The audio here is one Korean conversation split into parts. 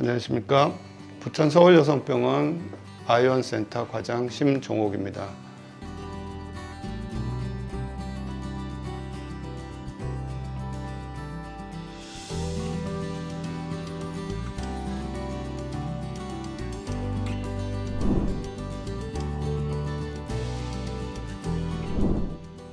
안녕하십니까. 부천 서울여성병원 아이언센터 과장 심종옥입니다.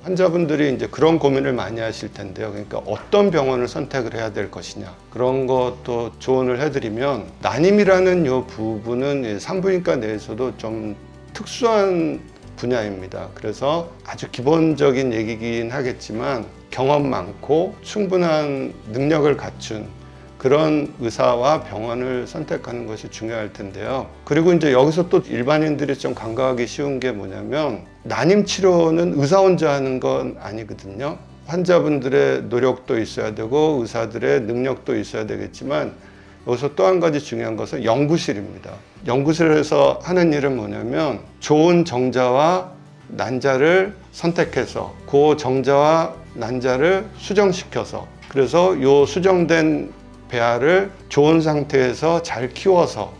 환자분들이 이제 그런 고민을 많이 하실 텐데요. 그러니까 어떤 병원을 선택을 해야 될 것이냐. 그런 것도 조언을 해드리면, 난임이라는 요 부분은 이 산부인과 내에서도 좀 특수한 분야입니다. 그래서 아주 기본적인 얘기긴 하겠지만, 경험 많고 충분한 능력을 갖춘 그런 의사와 병원을 선택하는 것이 중요할 텐데요. 그리고 이제 여기서 또 일반인들이 좀 간과하기 쉬운 게 뭐냐면 난임 치료는 의사 혼자 하는 건 아니거든요. 환자분들의 노력도 있어야 되고 의사들의 능력도 있어야 되겠지만 여기서 또 한 가지 중요한 것은 연구실입니다. 연구실에서 하는 일은 뭐냐면 좋은 정자와 난자를 선택해서 그 정자와 난자를 수정시켜서 그래서 요 수정된 배아를 좋은 상태에서 잘 키워서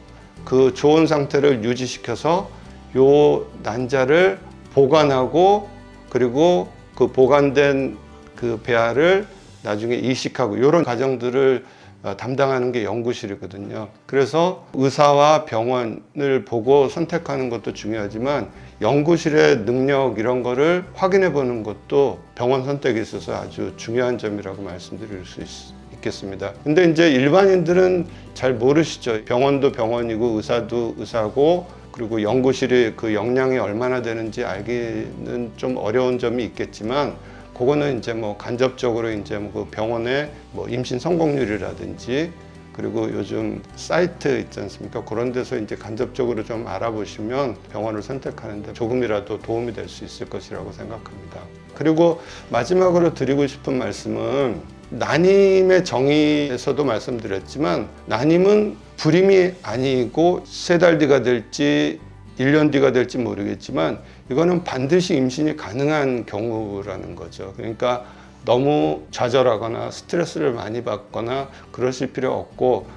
그 좋은 상태를 유지시켜서 요 난자를 보관하고 그리고 그 보관된 그 배아를 나중에 이식하고 이런 과정들을 어, 담당하는 게 연구실이거든요. 그래서 의사와 병원을 보고 선택하는 것도 중요하지만 연구실의 능력 이런 거를 확인해 보는 것도 병원 선택에 있어서 아주 중요한 점이라고 말씀드릴 수 있습니다. 있겠습니다. 근데 이제 일반인들은 잘 모르시죠. 병원도 병원이고 의사도 의사고 그리고 연구실이 그 역량이 얼마나 되는지 알기는 좀 어려운 점이 있겠지만 그거는 이제 뭐 간접적으로 이제 뭐 그 병원의 뭐 임신 성공률이라든지 그리고 요즘 사이트 있지 않습니까? 그런 데서 이제 간접적으로 좀 알아보시면 병원을 선택하는데 조금이라도 도움이 될 수 있을 것이라고 생각합니다. 그리고 마지막으로 드리고 싶은 말씀은 난임의 정의에서도 말씀드렸지만 난임은 불임이 아니고 세 달 뒤가 될지 1년 뒤가 될지 모르겠지만 이거는 반드시 임신이 가능한 경우라는 거죠. 그러니까 너무 좌절하거나 스트레스를 많이 받거나 그러실 필요 없고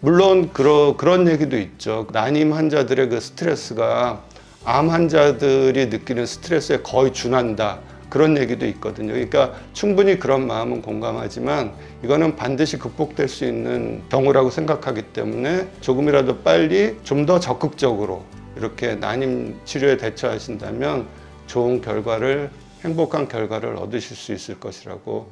물론 그러, 그런 얘기도 있죠. 난임 환자들의 그 스트레스가 암 환자들이 느끼는 스트레스에 거의 준한다. 그런 얘기도 있거든요. 그러니까 충분히 그런 마음은 공감하지만 이거는 반드시 극복될 수 있는 경우라고 생각하기 때문에 조금이라도 빨리 좀 더 적극적으로 이렇게 난임 치료에 대처하신다면 좋은 결과를 행복한 결과를 얻으실 수 있을 것이라고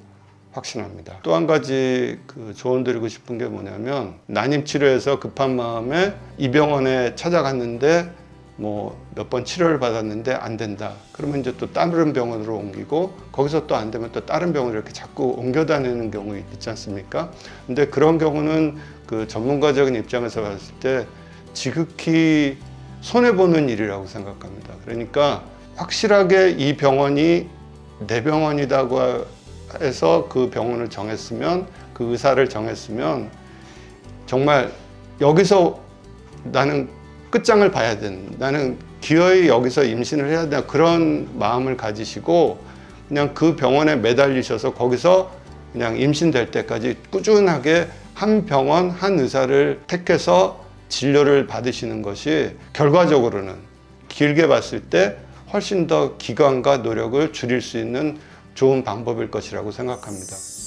확신합니다. 또 한 가지 그 조언 드리고 싶은 게 뭐냐면 난임 치료에서 급한 마음에 이 병원에 찾아갔는데 뭐 몇 번 치료를 받았는데 안 된다. 그러면 이제 또 다른 병원으로 옮기고 거기서 또 안 되면 또 다른 병원으로 이렇게 자꾸 옮겨 다니는 경우 있지 않습니까? 근데 그런 경우는 그 전문가적인 입장에서 봤을 때 지극히 손해 보는 일이라고 생각합니다. 그러니까 확실하게 이 병원이 내 병원이라고 해서 그 병원을 정했으면 그 의사를 정했으면 정말 여기서 나는 끝장을 봐야 된다. 나는 기어이 여기서 임신을 해야 된다. 그런 마음을 가지시고 그냥 그 병원에 매달리셔서 거기서 그냥 임신될 때까지 꾸준하게 한 병원, 한 의사를 택해서 진료를 받으시는 것이 결과적으로는 길게 봤을 때 훨씬 더 기간과 노력을 줄일 수 있는 좋은 방법일 것이라고 생각합니다.